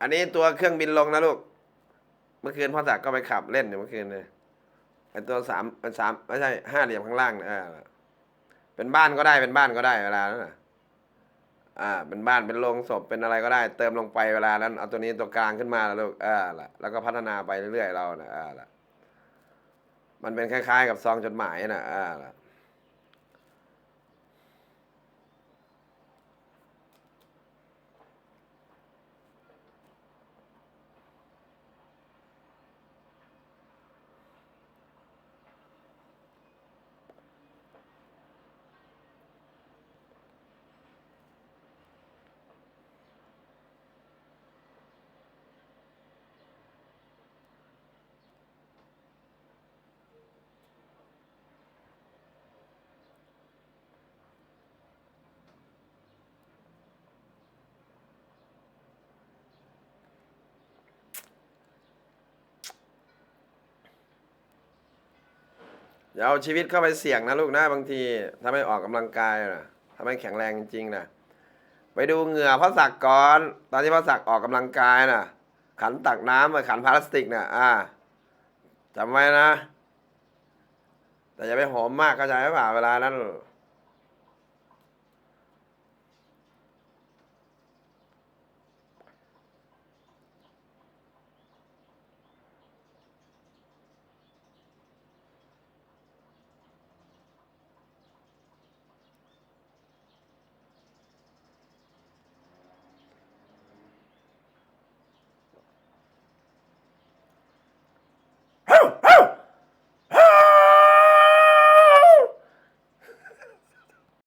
อันนี้ตัวเครื่องบินลงนะลูก เมื่อคืนพ่อศักดิ์ก็ไปขับเล่นอยู่เมื่อคืนเลยไอตัวสามเป็นสามไม่ใช่ห้าเหลี่ยมข้างล่างนะเออเป็นบ้านก็ได้เป็นบ้านก็ได้เวลานั้นนะอ่า เป็นบ้านเป็นโรงศพเป็นอะไรก็ได้ เติมลงไปเวลานั้นเอาตัวนี้ตัวกลางขึ้นมาแล้วลูกเออล่ะแล้วก็พัฒนาไปเรื่อยๆเรานะเออล่ะมันเป็นคล้ายๆ กับซองจดหมายนะเออล่ะ อย่าเอาชีวิตเข้าไปเสี่ยงนะลูกนะบางทีถ้าไม่ออกกำลังกายนะถ้าไม่แข็งแรงจริงๆนะไปดูเหงื่อพ่อสักดิ์ก่อน ตอนที่พ่อสักดิ์ออกกำลังกายนะขันตักน้ำขันพลาสติกนะอ่าจำไว้นะ แต่อย่าไปหอมมากเข้าใจไหมเปล่าเวลานั้น